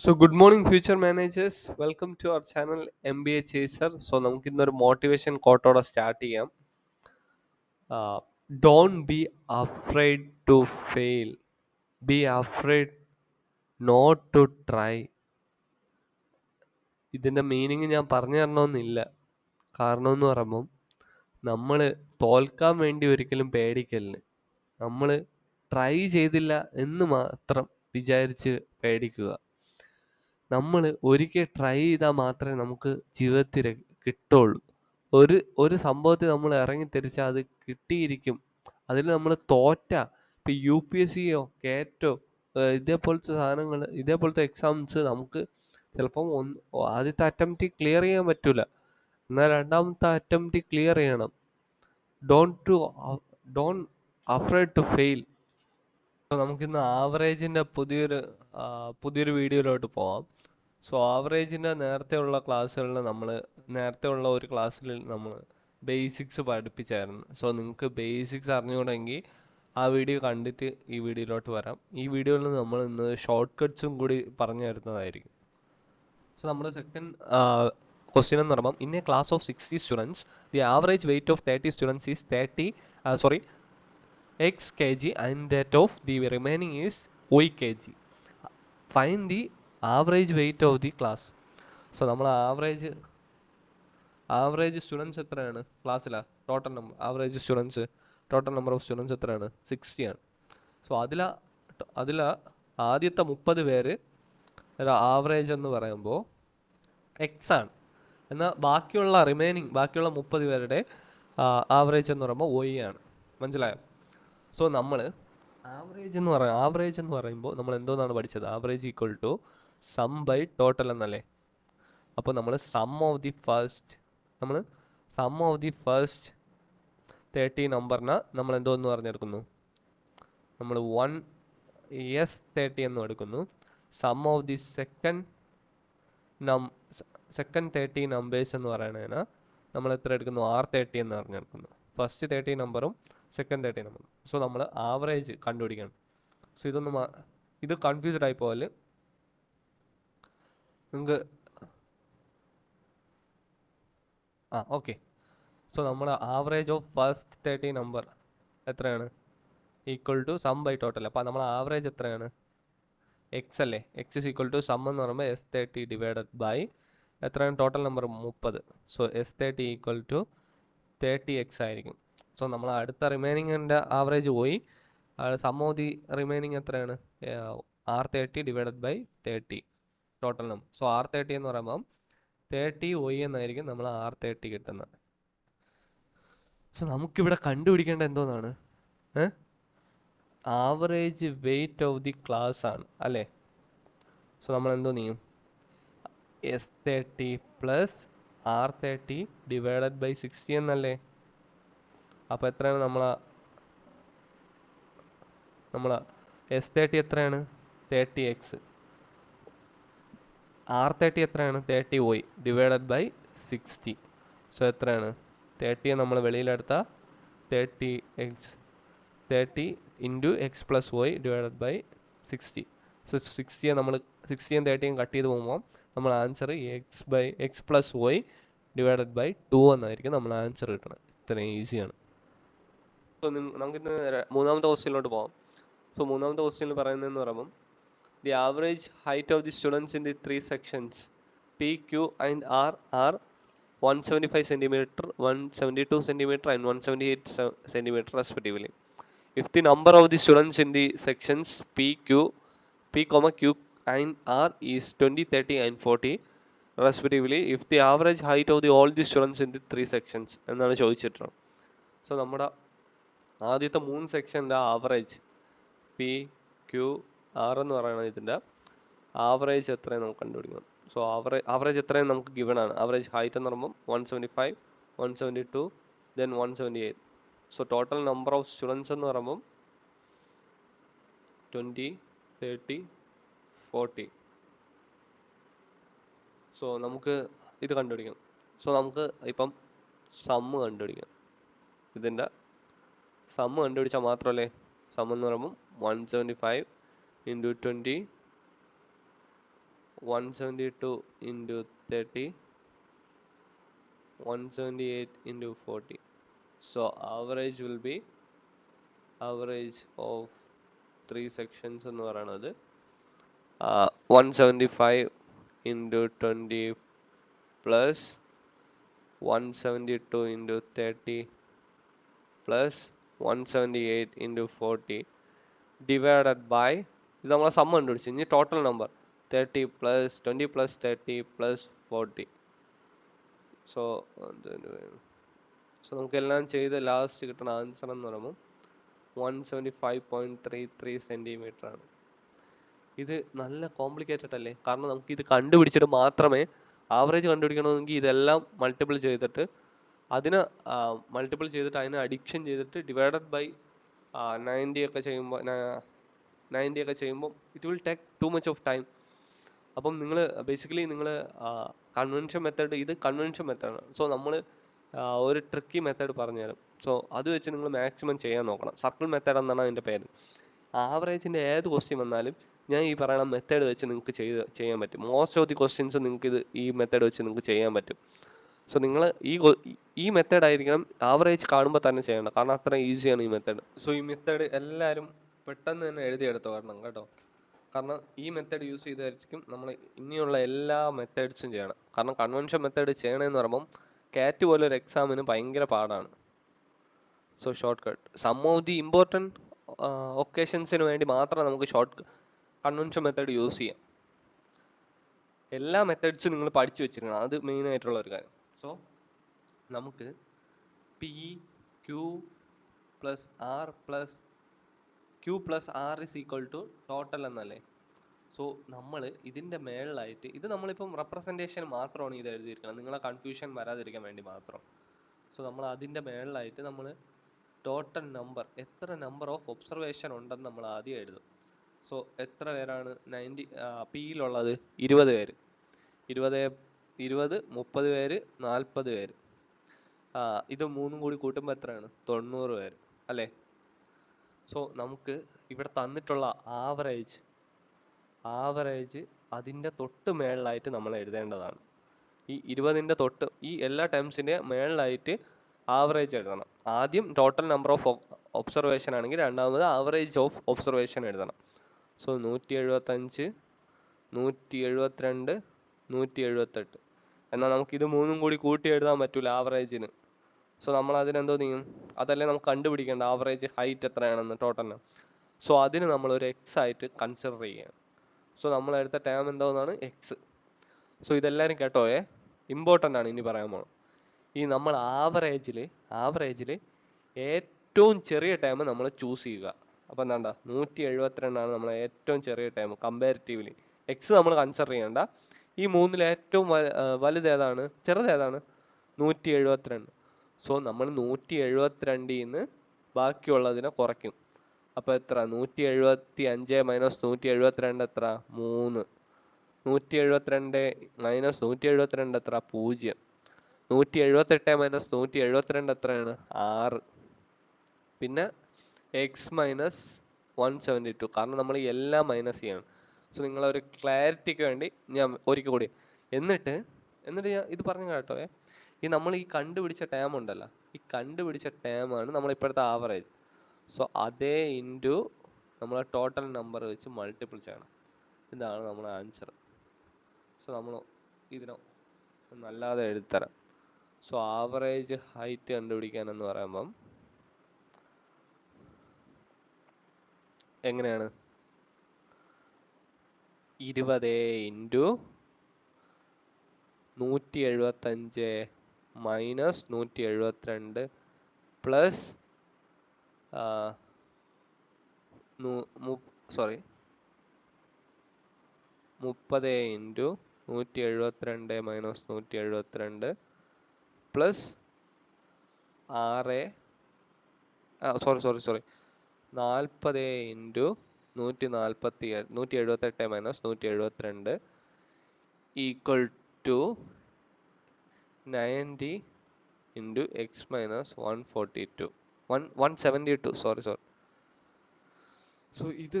So good morning future managers welcome to our channel M B A chaser so നമുക്ക് ഇന്നൊരു motivation കോട്ടോടെ start ചെയ്യാം don't be afraid to fail be afraid not to try ഇതിന്റെ meaning ഞാൻ പറഞ്ഞു തരണമെന്നില്ല. കാരണം എന്ന് പറയുമ്പം നമ്മൾ തോൽക്കാൻ വേണ്ടി ഒരിക്കലും പേടിക്കലിന്. നമ്മൾ ട്രൈ ചെയ്തില്ല എന്ന് മാത്രം വിചാരിച്ച് പേടിക്കുക. നമ്മൾ ഒരിക്കൽ ട്രൈ ചെയ്താൽ മാത്രമേ നമുക്ക് ജീവിതത്തിൽ കിട്ടുള്ളൂ. ഒരു ഒരു സംഭവത്തിൽ നമ്മൾ ഇറങ്ങി തിരിച്ചാൽ അത് കിട്ടിയിരിക്കും. അതിൽ നമ്മൾ തോറ്റ ഇപ്പം യു പി എസ് സിയോ കേറ്റോ ഇതേപോലത്തെ സാധനങ്ങൾ ഇതേപോലത്തെ എക്സാംസ് നമുക്ക് ചിലപ്പം ഒന്ന് ആദ്യത്തെ അറ്റംപ്റ്റ് ക്ലിയർ ചെയ്യാൻ പറ്റില്ല എന്നാൽ രണ്ടാമത്തെ അറ്റംപ്റ്റ് ക്ലിയർ ചെയ്യണം. Don't to don't afraid to fail നമുക്കിന്ന് ആവറേജിന്റെ പുതിയൊരു പുതിയൊരു വീഡിയോയിലോട്ട് പോവാം. സോ ആവറേജിന്റെ നേരത്തെ ഉള്ള ക്ലാസ്സുകളിൽ നമ്മൾ നേരത്തെ ഉള്ള ഒരു ക്ലാസ്സിൽ നമ്മൾ ബേസിക്സ് പഠിപ്പിച്ചായിരുന്നു. സോ നിങ്ങൾക്ക് ബേസിക്സ് അറിഞ്ഞുകൂടെങ്കിൽ ആ വീഡിയോ കണ്ടിട്ട് ഈ വീഡിയോയിലോട്ട് വരാം. ഈ വീഡിയോയിൽ നമ്മൾ ഇന്ന് ഷോർട്ട് കട്ട്സും കൂടി പറഞ്ഞു തരുന്നതായിരിക്കും. സോ നമ്മുടെ സെക്കൻഡ് ക്വസ്റ്റ്യൻ എന്ന് പറയുമ്പം in class of sixty students the average weight of thirty students is thirty sorry X K G and that of the remaining is Y K G fine the average weight of the class so നമ്മൾ average average students എത്രയാണ്? ക്ലാസ്സിലാണ് total number average students total number of students എത്രയാണ്? Sixty ആണ്. So അതില അതില ആദ്യത്തെ മുപ്പത് പേര് ആവറേജ് എന്ന് പറയുമ്പോൾ എക്സ് ആണ്. എന്നാൽ ബാക്കിയുള്ള റിമൈനിങ് ബാക്കിയുള്ള മുപ്പത് പേരുടെ ആവറേജ് എന്ന് പറയുമ്പോൾ ഒയ് ആണ്. മനസ്സിലായോ? സോ നമ്മൾ ആവറേജ് എന്ന് പറയാം ആവറേജ് എന്ന് പറയുമ്പോൾ നമ്മൾ എന്തോന്നാണ് പഠിച്ചത്? Average equal to sum by total എന്നല്ലേ? അപ്പോൾ നമ്മൾ സം ഓഫ് ദി ഫസ്റ്റ് നമ്മൾ sum of the first thirty നമ്പറിനെ നമ്മൾ എന്തോ എന്ന് പറഞ്ഞെടുക്കുന്നു? നമ്മൾ വൺ എസ് തേർട്ടി എന്നും എടുക്കുന്നു. സം ഓഫ് ദി സെക്കൻഡ് നം സെക്കൻഡ് തേർട്ടി നമ്പേഴ്സ് എന്ന് പറയുന്നതിന് നമ്മൾ എത്ര എടുക്കുന്നു? ആർ തേർട്ടി എന്ന് പറഞ്ഞെടുക്കുന്നു. ഫസ്റ്റ് തേർട്ടി നമ്പറും സെക്കൻഡ് തേർട്ടി നമ്പറും സോ നമ്മൾ ആവറേജ് കണ്ടുപിടിക്കണം. സോ ഇതൊന്നും ഇത് കൺഫ്യൂസ്ഡ് ആയി പോയാൽ നിങ്ങൾക്ക് ആ ഓക്കെ സോ നമ്മുടെ average of first thirty number എത്രയാണ്? Equal to sum by total അപ്പോൾ നമ്മൾ ആവറേജ് എത്രയാണ്? എക്സ് അല്ലേ? X is equal to sum എന്ന് പറയുമ്പോൾ എസ് തേർട്ടി ഡിവൈഡഡ് ബൈ എത്രയാണ്? ടോട്ടൽ നമ്പർ മുപ്പത്. So S thirty equal to thirty X ആയിരിക്കും. സോ നമ്മൾ അടുത്ത റിമൈനിങ്ങിന്റെ ആവറേജ് പോയി. സം റിമൈനിങ് എത്രയാണ്? R thirty divided by thirty total number so R thirty എന്ന് പറയുമ്പം തേർട്ടി ഒയ് എന്നായിരിക്കും നമ്മൾ ആർ തേർട്ടി കിട്ടുന്നത്. സോ നമുക്കിവിടെ കണ്ടുപിടിക്കേണ്ട എന്തോന്നാണ്? Average weight of the class ആണ് അല്ലേ? സോ നമ്മൾ എന്തോ നീയും? S thirty plus R thirty divided by sixty എന്നല്ലേ? അപ്പോൾ എത്രയാണ് നമ്മൾ നമ്മൾ എസ് തേർട്ടി എത്രയാണ്? തേർട്ടി എക്സ് ആർ തേർട്ടി എത്രയാണ്? Thirty Y divided by sixty so എത്രയാണ്? തേർട്ടിയെ നമ്മൾ വെളിയിലെടുത്താൽ thirty X thirty into X plus Y divided by sixty so സിക്സ്റ്റിയെ നമ്മൾ സിക്സ്റ്റിയും തേർട്ടിയും കട്ട് ചെയ്ത് പോകുമ്പോൾ നമ്മൾ answer X by X plus Y divided by two എന്നായിരിക്കും നമ്മൾ ആൻസർ കിട്ടണം ഇത്രയും ഈസിയാണ് സോ നമുക്കിന്ന് മൂന്നാമത്തെ ക്വസ്റ്റ്യനിലോട്ട് പോകാം സോ മൂന്നാമത്തെ ക്വസ്റ്റ്യനിൽ പറയുന്നതെന്ന് പറയുമ്പം the average height of the students in the three sections P Q and R R one seventy five centimetre one seventy two centimetre and one seventy eight centimetre respectively if the number of the students in the sections P, Q, P, comma Q and R is 20, 30 and 40 respectively, if the average height of the all the students in the three sections എന്നാണ് ചോദിച്ചിട്ടുള്ളത്. So നമ്മുടെ ആദ്യത്തെ മൂന്ന് സെക്ഷന്റെ average P Q R എന്ന് പറയുന്നത് ഇതിന്റെ average എത്രയും നമുക്ക് കണ്ടുപിടിക്കണം സോ ആവറേജ് ആവറേജ് എത്രയും നമുക്ക് ഗിവൺ ആണ്. ആവറേജ് ഹൈറ്റ് എന്ന് പറയുമ്പോൾ one seventy five one seventy two then one seventy eight so total number of students എന്ന് പറയുമ്പം ട്വന്റി തേർട്ടി ഫോർട്ടി സോ നമുക്ക് ഇത് കണ്ടുപിടിക്കാം. സോ നമുക്ക് ഇപ്പം സമ്മ് കണ്ടുപിടിക്കാം. ഇതിന്റെ സമ്മ് കണ്ടുപിടിച്ചാൽ മാത്രമല്ലേ? സം എന്ന് പറയുമ്പം one seventy five into twenty one seventy two into thirty one seventy eight into forty so average will be average of three sections എന്ന് പറയുന്നത് one seventy five into twenty plus one seventy two into thirty plus one seventy eight into forty divided by ഇത് നമ്മളെ സമ്മ കണ്ടുപിടിച്ചു. ഇനി total number thirty plus twenty plus thirty plus forty so so നമുക്കെല്ലാം ചെയ്ത് last കിട്ടുന്ന answer എന്ന് പറയുമ്പോൾ one seventy five point three three centimetre ആണ്. ഇത് നല്ല കോംപ്ലിക്കേറ്റഡ് അല്ലേ? കാരണം നമുക്ക് ഇത് കണ്ടുപിടിച്ചിട്ട് മാത്രമേ ആവറേജ് കണ്ടുപിടിക്കണമെങ്കിൽ ഇതെല്ലാം മൾട്ടിപ്പിൾ ചെയ്തിട്ട് അതിന് മൾട്ടിപ്പിൾ ചെയ്തിട്ട് അതിനെ അഡിക്ഷൻ ചെയ്തിട്ട് ഡിവൈഡഡ് ബൈ നയന്റി ഒക്കെ ചെയ്യുമ്പോൾ നയന്റി ഒക്കെ ചെയ്യുമ്പോൾ it will take too much of time അപ്പം നിങ്ങൾ ബേസിക്കലി നിങ്ങൾ കൺവെൻഷൻ മെത്തേഡ് ഇത് കൺവെൻഷൻ മെത്തേഡാണ് സോ നമ്മൾ ഒരു ട്രിക്കി മെത്തേഡ് പറഞ്ഞുതരാം. സോ അത് വെച്ച് നിങ്ങൾ മാക്സിമം ചെയ്യാൻ നോക്കണം. സർക്കിൾ മെത്തേഡ് എന്നാണ് അതിന്റെ പേര്. ആവറേജിന്റെ ഏത് ക്വസ്റ്റ്യൻ വന്നാലും ഞാൻ ഈ പറയുന്ന മെത്തേഡ് വെച്ച് നിങ്ങൾക്ക് ചെയ്ത് ചെയ്യാൻ പറ്റും. മോസ്റ്റ് ഓഫ് ദി ക്വസ്റ്റ്യൻസ് നിങ്ങൾക്ക് ഇത് ഈ മെത്തേഡ് വെച്ച് നിങ്ങൾക്ക് ചെയ്യാൻ പറ്റും. സോ നിങ്ങൾ ഈ ഈ മെത്തേഡ് ആയിരിക്കണം ആവറേജ് കാണുമ്പോൾ തന്നെ ചെയ്യണം കാരണം അത്ര ഈസിയാണ് ഈ മെത്തേഡ് സോ ഈ മെത്തേഡ് എല്ലാവരും പെട്ടെന്ന് തന്നെ എഴുതിയെടുത്ത് വരണം കേട്ടോ. കാരണം ഈ മെത്തേഡ് യൂസ് ചെയ്തായിരിക്കും നമ്മൾ ഇനിയുള്ള എല്ലാ മെത്തേഡ്സും ചെയ്യണം. കാരണം കൺവെൻഷൻ മെത്തേഡ് ചെയ്യണമെന്ന് പറയുമ്പം കാറ്റ് പോലെ ഒരു എക്സാമിന് ഭയങ്കര പാടാണ്. So shortcut some of the important ഒക്കേഷൻസിന് വേണ്ടി മാത്രം നമുക്ക് ഷോർട്ട് കൺവെൻഷൻ മെത്തേഡ് യൂസ് ചെയ്യാം. എല്ലാ മെത്തേഡ്സും നിങ്ങൾ പഠിച്ചു വെച്ചിരിക്കണം. അത് മെയിൻ ആയിട്ടുള്ള ഒരു കാര്യം. സോ നമുക്ക് P Q plus R plus Q plus R is equal to total എന്നല്ലേ? സോ നമ്മൾ ഇതിന്റെ മേളിലായിട്ട് ഇത് നമ്മളിപ്പം റെപ്രസെന്റേഷൻ മാത്രമാണ് ഇത് എഴുതിയിരിക്കുന്നത്. നിങ്ങളെ കൺഫ്യൂഷൻ വരാതിരിക്കാൻ വേണ്ടി മാത്രം. സോ നമ്മൾ അതിന്റെ മേളിലായിട്ട് നമ്മൾ ടോട്ടൽ നമ്പർ എത്ര നമ്പർ ഓഫ് ഒബ്സർവേഷൻ ഉണ്ടെന്ന് നമ്മൾ ആദ്യം എഴുതും. സോ എത്ര പേരാണ്? നയന്റി പിയിലുള്ളത് ഇരുപത് പേര്. ഇരുപത് ഇരുപത് മുപ്പത് പേര് നാൽപ്പത് പേര്. ഇത് മൂന്നും കൂടി കൂട്ടുമ്പോൾ എത്രയാണ്? തൊണ്ണൂറ് പേര്. അല്ലേ? സോ നമുക്ക് ഇവിടെ തന്നിട്ടുള്ള ആവറേജ് ആവറേജ് അതിന്റെ തൊട്ട് മേളിലായിട്ട് നമ്മൾ എഴുതേണ്ടതാണ്. ഈ ഇരുപതിന്റെ തൊട്ട് ഈ എല്ലാ ടേംസിന്റെ മേളിലായിട്ട് ആവറേജ് എഴുതണം. ആദ്യം ടോട്ടൽ നമ്പർ ഓഫ് ഒബ്സർവേഷൻ ആണെങ്കിൽ രണ്ടാമത് ആവറേജ് ഓഫ് ഒബ്സർവേഷൻ എഴുതണം. സോ നൂറ്റി എഴുപത്തഞ്ച് നൂറ്റി എഴുപത്തിരണ്ട് നൂറ്റി എഴുപത്തെട്ട് എന്നാൽ നമുക്ക് ഇത് മൂന്നും കൂടി കൂട്ടി എഴുതാൻ പറ്റൂല ആവറേജിന് സോ നമ്മൾ അതിനെന്തോ ചെയ്യും അതല്ലേ നമുക്ക് കണ്ടുപിടിക്കേണ്ട ആവറേജ് ഹൈറ്റ് എത്രയാണെന്ന് ടോട്ടലിന് സോ അതിന് നമ്മൾ ഒരു എക്സ് ആയിട്ട് കൺസിഡർ ചെയ്യുകയാണ് സോ നമ്മൾ എടുത്ത ടേം എന്തോന്നാണ്? എക്സ് സോ ഇതെല്ലാവരും കേട്ടോയേ ഇമ്പോർട്ടന്റ് ആണ് ഇനി പറയാൻ പോകുന്നത് ഈ നമ്മൾ ആവറേജിൽ ആവറേജിൽ ഏറ്റവും ചെറിയ ടൈം നമ്മൾ ചൂസ് ചെയ്യുക. അപ്പോൾ എന്താണ്ട? നൂറ്റി എഴുപത്തിരണ്ടാണ് നമ്മളെ ഏറ്റവും ചെറിയ ടൈം കമ്പാരിറ്റീവ്ലി എക്സ് നമ്മൾ കൺസിഡർ ചെയ്യേണ്ട. ഈ മൂന്നിൽ ഏറ്റവും വലുത് ഏതാണ്? നൂറ്റി എഴുപത്തിരണ്ട് സോ നമ്മൾ നൂറ്റി എഴുപത്തിരണ്ടിൽ നിന്ന് ബാക്കിയുള്ളതിനെ കുറയ്ക്കും. അപ്പോൾ എത്ര? നൂറ്റി എഴുപത്തി അഞ്ച് മൈനസ് നൂറ്റി എഴുപത്തിരണ്ട് എത്ര? മൂന്ന്. നൂറ്റി എഴുപത്തിരണ്ട് മൈനസ് നൂറ്റി എഴുപത്തിരണ്ട് എത്ര? പൂജ്യം. നൂറ്റി എഴുപത്തെട്ട് മൈനസ് നൂറ്റി എഴുപത്തിരണ്ട് എത്രയാണ്? ആറ്. പിന്നെ X minus one seventy two കാരണം നമ്മൾ എല്ലാം മൈനസ് ചെയ്യണം. സോ നിങ്ങളൊരു ക്ലാരിറ്റിക്ക് വേണ്ടി ഞാൻ ഒരിക്കൽ കൂടി. എന്നിട്ട് എന്നിട്ട് ഞാൻ ഇത് പറഞ്ഞു കേട്ടോ ഈ നമ്മൾ ഈ കണ്ടുപിടിച്ച ടേം ഉണ്ടല്ലോ. ഈ കണ്ടുപിടിച്ച ടേം ആണ് നമ്മൾ ഇപ്പോഴത്തെ ആവറേജ് സോ അതേ ഇന്റു നമ്മൾ ടോട്ടൽ നമ്പർ വെച്ച് മൾട്ടിപ്പിൾ ചെയ്യണം. ഇതാണ് നമ്മുടെ ആൻസർ സോ നമ്മൾ ഇതിനെ നല്ലാതെ എഴുതരാം സോ ആവറേജ് ഹൈറ്റ് കണ്ടുപിടിക്കാൻ എന്ന് പറയുമ്പം എങ്ങനെയാണ്? ഇരുപത് ഇന്റു നൂറ്റി എഴുപത്തഞ്ച് മൈനസ് നൂറ്റി എഴുപത്തിരണ്ട് പ്ലസ് സോറി മുപ്പത് ഇന്റു നൂറ്റി എഴുപത്തിരണ്ട് മൈനസ് നൂറ്റി എഴുപത്തിരണ്ട് പ്ലസ് ആറ് സോറി സോറി സോറി നാൽപ്പത് ഇന്റു നൂറ്റി നാൽപ്പത്തി നൂറ്റി എഴുപത്തെട്ട് മൈനസ് നൂറ്റി എഴുപത്തിരണ്ട് equal to ninety into X minus one forty two. One one seventy to. Sorry sorry. So ഇത്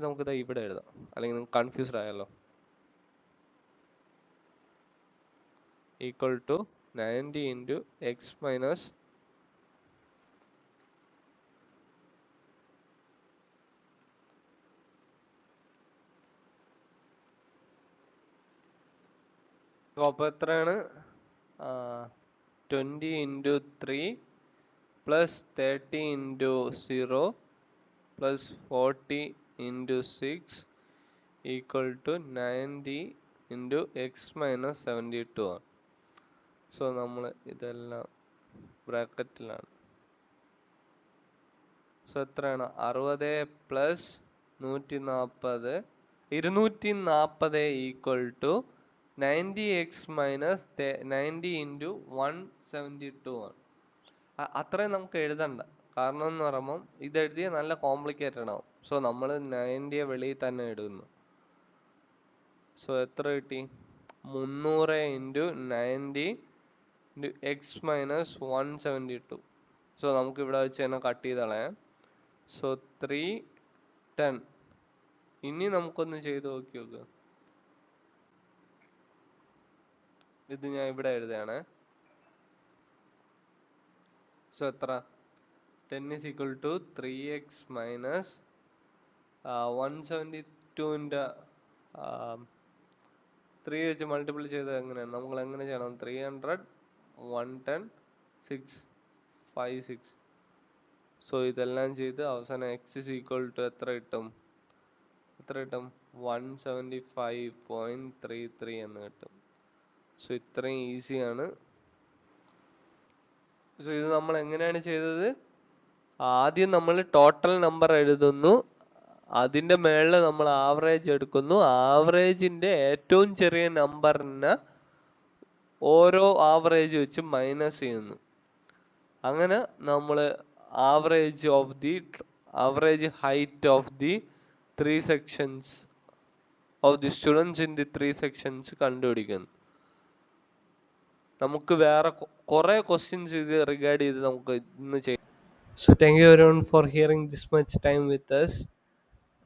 നമുക്കിത് ഇവിടെ എഴുതാം. അല്ലെങ്കിൽ നിങ്ങൾ കൺഫ്യൂസ്ഡ് ആയല്ലോ equal to ninety into X minus അപ്പോൾ എത്രയാണ്? Twenty into three plus thirty into zero plus forty into six equal to ninety into X minus seventy two ആണ്. സോ നമ്മൾ ഇതെല്ലാം ബ്രാക്കറ്റിലാണ്. സോ എത്രയാണ്? അറുപത് പ്ലസ് നൂറ്റി നാൽപ്പത് ഇരുന്നൂറ്റി നാൽപ്പത് equal to ninety X minus ninety into one seventy two ആണ്. അത്രയും നമുക്ക് എഴുതണ്ട. കാരണം എന്ന് പറയുമ്പം ഇത് എഴുതിയ നല്ല കോംപ്ലിക്കേറ്റഡ് ആവും. സോ നമ്മൾ നയന്റിയെ വെളിയിൽ തന്നെ ഇടുന്നു. സോ എത്ര കിട്ടി? മുന്നൂറ് into ninety into X minus one seventy two. So നമുക്ക് ഇവിടെ വെച്ച് തന്നെ കട്ട് ചെയ്ത് കളയാം. സോ ത്രീ ടെൻ ഇനി നമുക്കൊന്ന് ചെയ്ത് നോക്കി നോക്കുക ഇത് ഞാൻ ഇവിടെ എഴുതുകയാണ് സോ എത്ര? Ten is equal to three X minus one seventy ടുവിന്റെ ത്രീ വെച്ച് മൾട്ടിപ്പിൾ ചെയ്ത് എങ്ങനെയാണ്? നമ്മൾ എങ്ങനെ ചെയ്യണം? Three hundred one ten six five six so ഇതെല്ലാം ചെയ്ത് അവസാനം എക്സ് ഇസ് ഈക്വൽ ടു എത്ര കിട്ടും? എത്ര കിട്ടും? One seventy five point three three എന്ന് കിട്ടും. സോ ഇത്രയും ഈസിയാണ് സോ ഇത് നമ്മൾ എങ്ങനെയാണ് ചെയ്തത്? ആദ്യം നമ്മൾ ടോട്ടൽ നമ്പർ എഴുതുന്നു. അതിന്റെ മേളിൽ നമ്മൾ ആവറേജ് എടുക്കുന്നു. ആവറേജിന്റെ ഏറ്റവും ചെറിയ നമ്പറിനെ ഓരോ ആവറേജ് വെച്ച് മൈനസ് ചെയ്യുന്നു. അങ്ങനെ നമ്മൾ average of the average height of the three sections of the students in the three sections കണ്ടുപിടിക്കുന്നു. നമുക്ക് വേറെ കുറെ ക്വസ്റ്റ്യൻസ് ഇത് റിഗാർഡ് ചെയ്ത് നമുക്ക് ഇന്ന് ചെയ്യാം. So thank you everyone for hearing this much time with us.